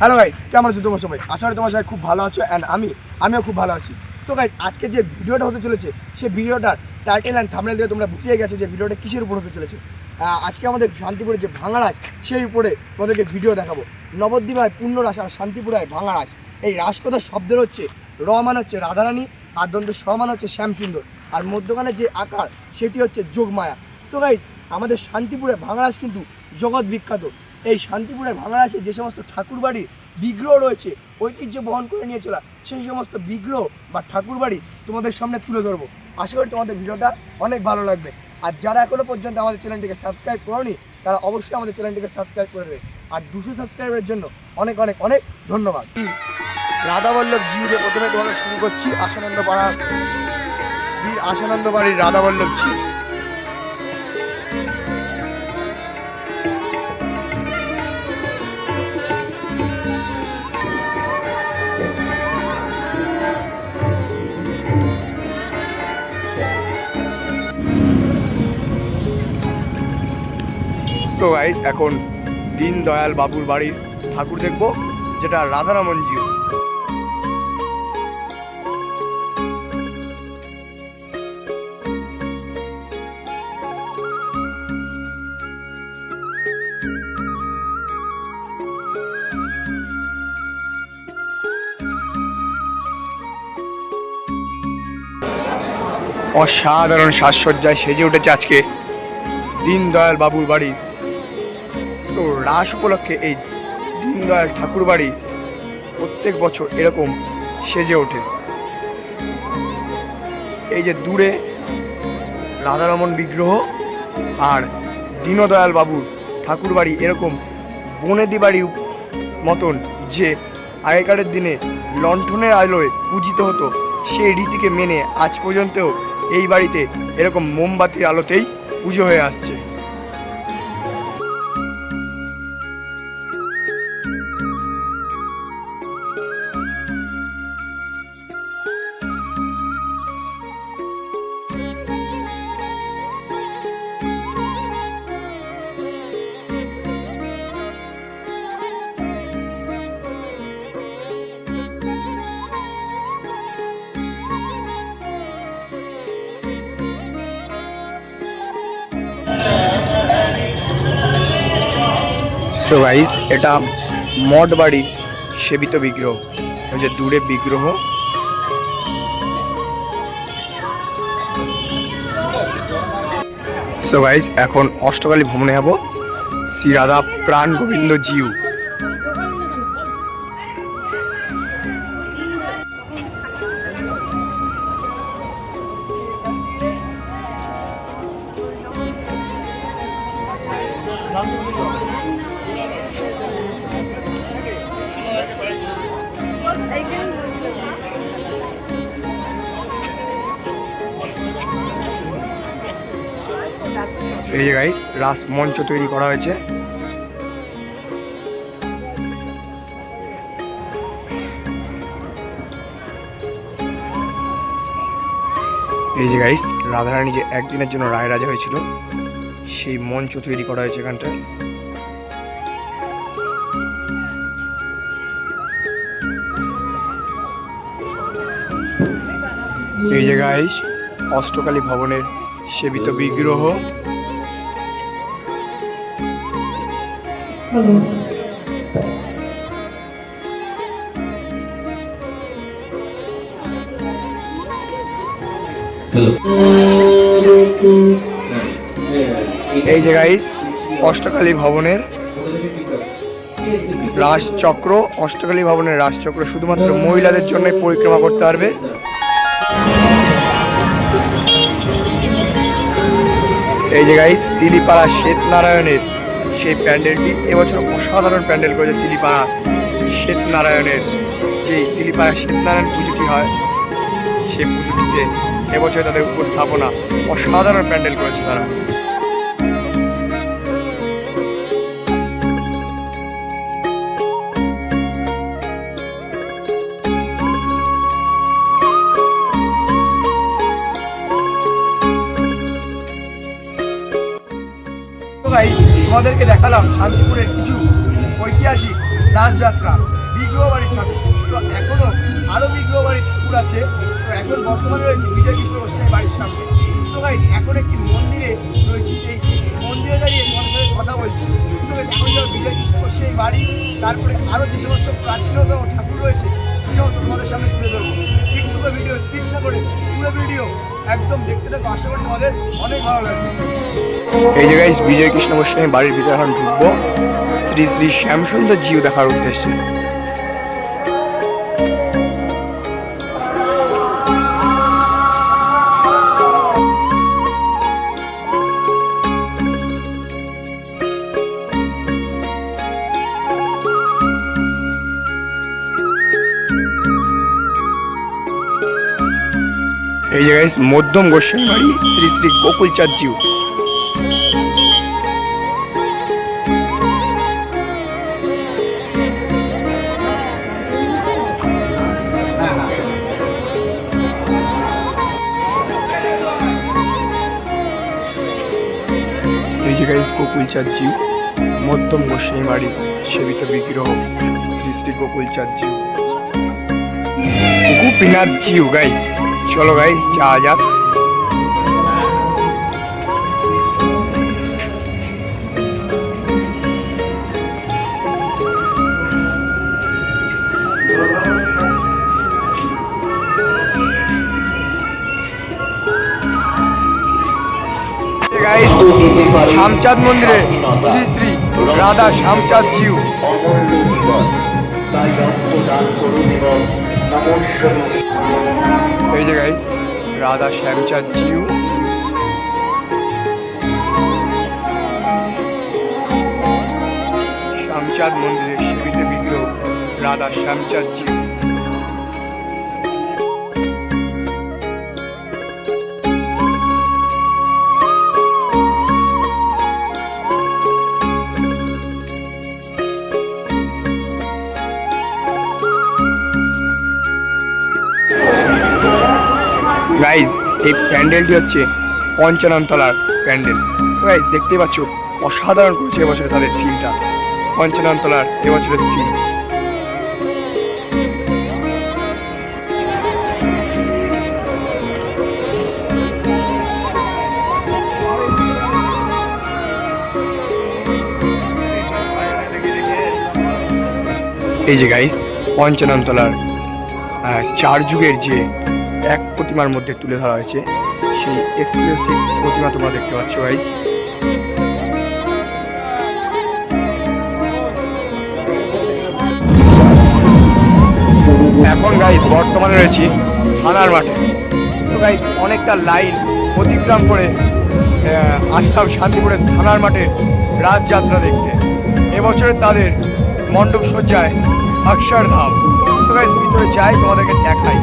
Hello guys কেমন আছো তোমার সবাই? আশা করি তোমার সবাই খুব ভালো আছো অ্যান্ড আমি, আমিও খুব ভালো আছি। সো গাইস আজকে যে ভিডিওটা হতে চলেছে, সেই ভিডিওটার টাইটেল অ্যান্ড থামনেল দিয়ে তোমরা বুঝিয়ে গেছো যে ভিডিওটা কিসের উপর হতে চলেছে। আজকে আমাদের শান্তিপুরে যে ভাঙারাজ, সেই উপরে তোমাদেরকে ভিডিও দেখাবো। নবদ্বীপায় পূর্ণ রাস আর শান্তিপুরায় ভাঙারাজ। এই রাসকথার শব্দের হচ্ছে র মানে হচ্ছে রাধারানী, আর দন্তের স মানে হচ্ছে শ্যামসুন্দর। আর মধ্যখানে যে আকার, সেটি হচ্ছে যোগমায়া। সো গাইস আমাদের শান্তিপুরে ভাঙারাজ কিন্তু জগৎ বিখ্যাত। এই শান্তিপুরের ভাঙারাসে যে সমস্ত ঠাকুরবাড়ির বিগ্রহ রয়েছে, ঐতিহ্য বহন করে নিয়ে চলা, সেই সমস্ত বিগ্রহ বা ঠাকুরবাড়ি তোমাদের সামনে তুলে ধরবো। আশা করি তোমাদের ভিডিওটা অনেক ভালো লাগবে। আর যারা এখনও পর্যন্ত আমাদের চ্যানেলটিকে সাবস্ক্রাইব করনি, তারা অবশ্যই আমাদের চ্যানেলটিকে সাবস্ক্রাইব করে দেবে। আর দুশো সাবস্ক্রাইবের জন্য অনেক অনেক অনেক ধন্যবাদ। রাধাবল্লভ জি দিয়ে প্রথমে তোমাদের শুরু করছি, আশানন্দ পাড়া বীর আশানন্দ বাড়ির রাধাবল্লভ জি সো গাইস এখন দীনদয়াল বাবুর বাড়ির ঠাকুর দেখব, যেটা রাধারমন জিউ অসাধারণ সাজসজ্জায় সেজে উঠেছে আজকে দীনদয়াল বাবুর বাড়ি। তো রাস উপলক্ষে এই দীনদয়াল ঠাকুর বাড়ি প্রত্যেক বছর এরকম সেজে ওঠে। এই যে দূরে রাধারমন বিগ্রহ আর দীনদয়াল বাবুর ঠাকুর বাড়ি এরকম বনেদি বাড়ির মতন যে আগেকারের দিনে লণ্ঠনের আলোয় পূজিত হতো, সেই রীতিকে মেনে আজ পর্যন্তও এই বাড়িতে এরকম মোমবাতির আলোতেই পুজো হয়ে আসছে। সো গাইস এটা মঠ বাড়ির সেবিত বিগ্রহ। ওই যে দূরে বিগ্রহ। সো গাইস এখন অষ্টকালী ভ্রমণে যাব শ্রী রাধা প্রাণ গোবিন্দ জিউ। রাস মঞ্চ তৈরি করা হয়েছে। এই যে গাইস রাধারানী যে একদিনের জন্য রায় রাজা হয়েছিল, সেই মঞ্চ তৈরি করা হয়েছে এখানটায়। এই যে গাইস অষ্টকালী ভবনের সেবিত বিগ্রহ। এই যে গাইস অষ্টকালী ভবনের রাজচক্র অষ্টকালী ভবনের রাজচক্র শুধুমাত্র মহিলাদের জন্য পরিক্রমা করতে পারবে। এই যে গাইস তিলিপাড়া শ্বেত সেই প্যান্ডেলটি এবছর অসাধারণ প্যান্ডেল করেছে তিলিপাড়া শ্বেত নারায়ণের যে তিলিপাড়া শ্বেত নারায়ণ পুজোটি হয়, সেই পুজোটিতে এবছর তাদের উপস্থাপনা অসাধারণ প্যান্ডেল করেছে তারা। তোমাদেরকে দেখালাম শান্তিপুরের কিছু ঐতিহাসিক রাসযাত্রা বিগ্রহ বাড়ির ঠাকুর। তো এখনও আরও বিগ্রহ বাড়ির ঠাকুর আছে। তো এখন বর্তমানে রয়েছে বিজয় কৃষ্ণ গোস্বামী বাড়ির সামনে। তো গাইজ এখন একটি মন্দিরে রয়েছে। এই মন্দিরে দাঁড়িয়ে তোমাদের সাথে কথা বলছি। তো এখন যখন বিজয় কৃষ্ণ গোস্বামী বাড়ি, তারপরে আরও যে সমস্ত প্রাচীনতম ঠাকুর রয়েছে, সে সমস্ত তোমাদের সামনে তুলে ধরবো। একটু ভিডিও স্কিপ না করে এই যে গাইস বিজয় কৃষ্ণ গোস্বামী বাড়ির ভিতরে এখন ঢুকবো। শ্রী শ্রী শ্যামসুন্দর জিও দেখার উদ্দেশ্যে। এই যে গাইস মধ্যম গোস্বামী বাড়ি, শ্রী শ্রী গোকুল চাঁদ এই যে গাইস গোকুল চাঁদ মধ্যম গোস্বামী বাড়ি সেবিত বিগ্রহ, শ্রী শ্রী গোকুল চাঁদ জিউ গোপীনাথ জিউ গাইস চলো গাইস যা যাক। শ্যামচাঁদ মন্দিরে শ্রী শ্রী রাধা শ্যামচাঁদ জিউ। তাই রক্তদান করুন এবং গাইস রাধা শ্যামচাঁদ জিউ। শ্যামচাঁদ মন্দিরের সেবিতে বিগ্রহ রাধা শ্যামচাঁদ জিউ। গাইজ এই প্যান্ডেলটি হচ্ছে পঞ্চানন তলার প্যান্ডেল। সো গাইজ দেখতেই পাচ্ছ, অসাধারণ করেছে এবছরে তাদের টিমটা পঞ্চানন তলার এবছরের টিম এই যে গাইস পঞ্চানন তলার চার যুগের যে প্রতিমার মধ্যে তুলে ধরা হয়েছে। সেই এক্সক্লুসিভ প্রতিমা তোমরা দেখতে পাচ্ছ গাইস এখন গাইস বর্তমানে রয়েছি থানার মাঠে। তো গাইস অনেকটা লাইন অতিক্রম করে আসলাম শান্তিপুরের থানার মাঠে রাজযাত্রা দেখতে। এবছরে তাদের মণ্ডপ সজ্জায় অক্ষরধাম। গাইস ভিতরে যাই তোমাদেরকে দেখাই।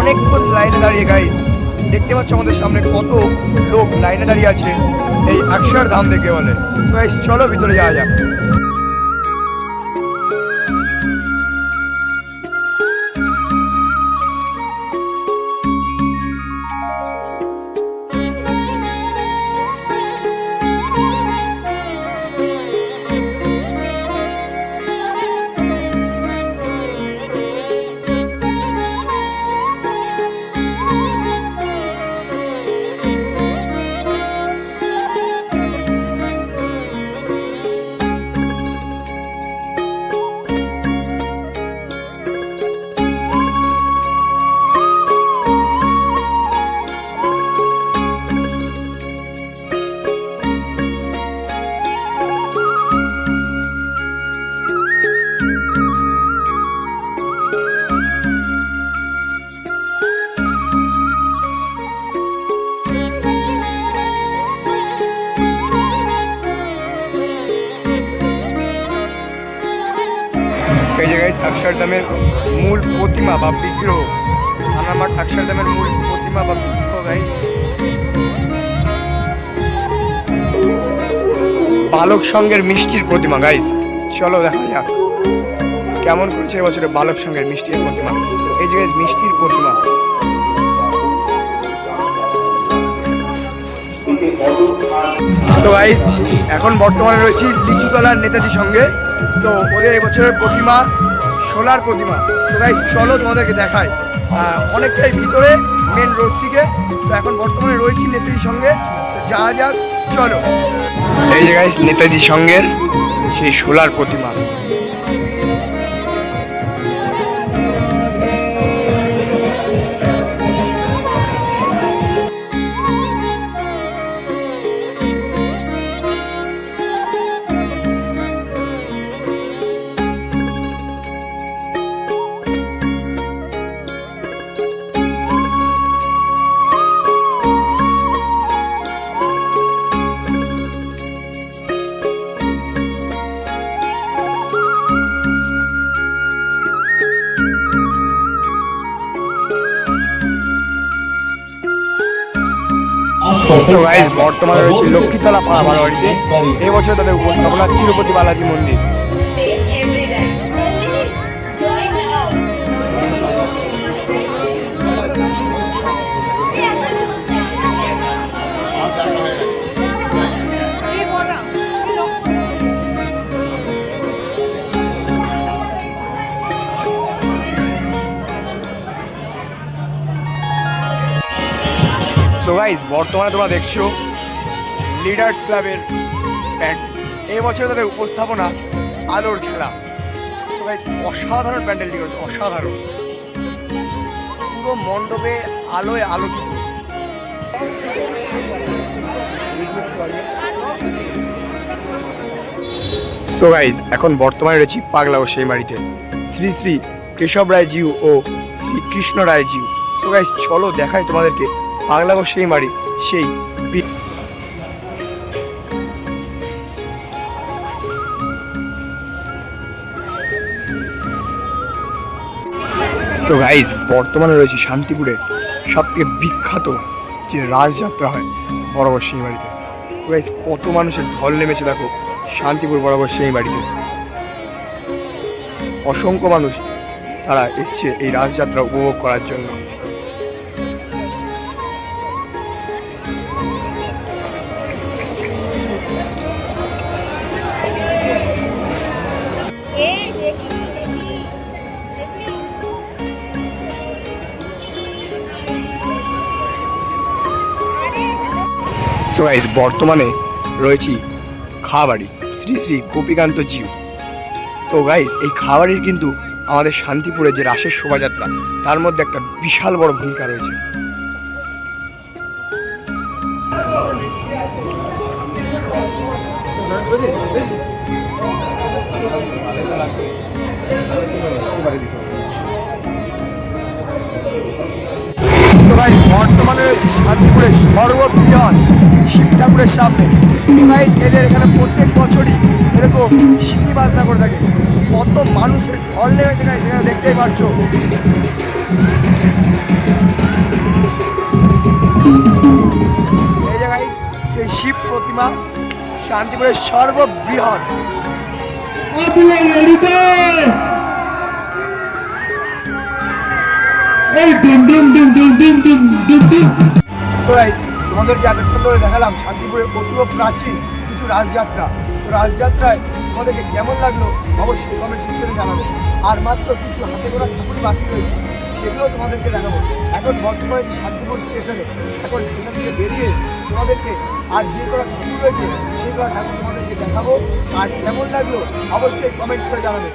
অনেকক্ষণ লাইনে দাঁড়িয়ে গাইস দেখতে পাচ্ছ আমাদের সামনে কত লোক লাইনে দাঁড়িয়ে আছে, এই অক্ষরধাম দেখে বলে। তো গাইস চলো ভিতরে যাওয়া যাক। বালক সঙ্গের মিষ্টির প্রতিমা গাইস চলো দেখা যাক। কেমন করেছে এবছরে বালক সঙ্গের মিষ্টির প্রতিমা? এই যে মিষ্টির প্রতিমা। তো গাইস এখন বর্তমানে রয়েছি লিচুতলার নেতাজির সঙ্গে। তো ওদের এবছরের প্রতিমা, সোলার প্রতিমা। তো গাইজ চলো তোমাদেরকে দেখাই। অনেকটাই ভিতরে মেন রোড থেকে তো এখন বর্তমানে রয়েছি নেতাজির সঙ্গে। যা যাক। চলো। এই যে নেতাজি সঙ্গের সেই সোলার প্রতিমা। বর্তমানে রয়েছে লক্ষ্মীতলা পাড়া বাড়িতে এই বছর তাদের উপস্থাপনা তিরুপতি বালাজি মন্দির। তো গাইজ বর্তমানে তোমরা দেখছ লিডার্স ক্লাবের ব্যান্ড। এই বছর তাদের উপস্থাপনা আলোর খেলা। অসাধারণ প্যান্ডেলটি করেছে, অসাধারণ। পুরো মণ্ডপে আলোয় আলোকিত। সো গাইজ এখন বর্তমানে রয়েছি পাগলাও সেই বাড়িতে শ্রী শ্রী কেশব রায় জিউ ও শ্রী কৃষ্ণ রায় জিউ সো গাইজ চলো দেখাই তোমাদেরকে পাগলাগো সেই বাড়ি সেই তো গাইজ বর্তমানে রয়েছে শান্তিপুরে সবথেকে বিখ্যাত যে রাজযাত্রা হয় বরাবর সেই বাড়িতে তো গাইজ কত মানুষের ঢল নেমেছে দেখো শান্তিপুর বরাবর সেই বাড়িতে অসংখ্য মানুষ তারা এসছে এই রাজযাত্রা উপভোগ করার জন্য। সো গাইজ বর্তমানে রয়েছি খাবাড়ি শ্রী শ্রী গোপীকান্ত জিউ। তো গাইস এই খাবাড়ির কিন্তু আমাদের শান্তিপুরে যে রাসের শোভাযাত্রা, তার মধ্যে একটা বিশাল বড় ভূমিকা রয়েছে। গাইজ বর্তমানে রয়েছে শান্তিপুরের সর্ববৃহৎ শিব ঠাকুরের সামনে। গাইজ এদের এখানে প্রত্যেক বছরই এরকম শিবি বাজনা করে থাকে। কত মানুষের ঢল লেগেছে এখানে দেখতেই পারছ এই জায়গায় সেই শিব প্রতিমা শান্তিপুরের সর্ববৃহৎ। এই ডুম ডুম ডুম ডুম ডুম ডুম ডুম ডুম। তোমাদেরকে এতক্ষণ ধরে দেখালাম শান্তিপুরের অতীব প্রাচীন কিছু রাজযাত্রা। তো রাজযাত্রায় তোমাদেরকে কেমন লাগল অবশ্যই কমেন্ট সেকশনে জানাবে। আর মাত্র কিছু হাতে গোড়া ঠাকুর বাকি রয়েছে সেগুলো তোমাদেরকে দেখাবো। এখন বর্তমানে যে শান্তিপুর স্টেশনে এখন স্টেশন থেকে বেরিয়ে তোমাদেরকে আর যে কটা ঠাকুর রয়েছে সেই কটা ঠাকুর তোমাদেরকে দেখাবো। আর কেমন লাগল অবশ্যই কমেন্ট করে জানাবে।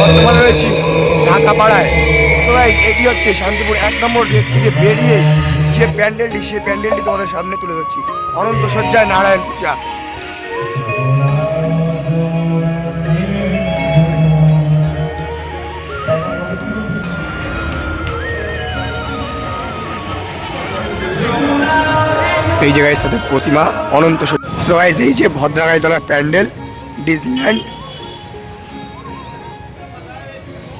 বর্তমানে রয়েছি ঢাকা পাড়ায় সবাই এটি হচ্ছে শান্তিপুর এক নম্বর গেট থেকে বেরিয়ে যে প্যান্ডেলটি সেই প্যান্ডেলটি তোমাদের সামনে তুলে ধরছি। অনন্ত সজ্জায় নারায়ণ পূজা। এই জায়গায় সাথে প্রতিমা অনন্ত সো গাইস এই যে ভদ্রাগাইতলা প্যান্ডেল ডিজনিল্যান্ড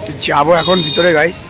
তো যাব এখন ভিতরে গাইস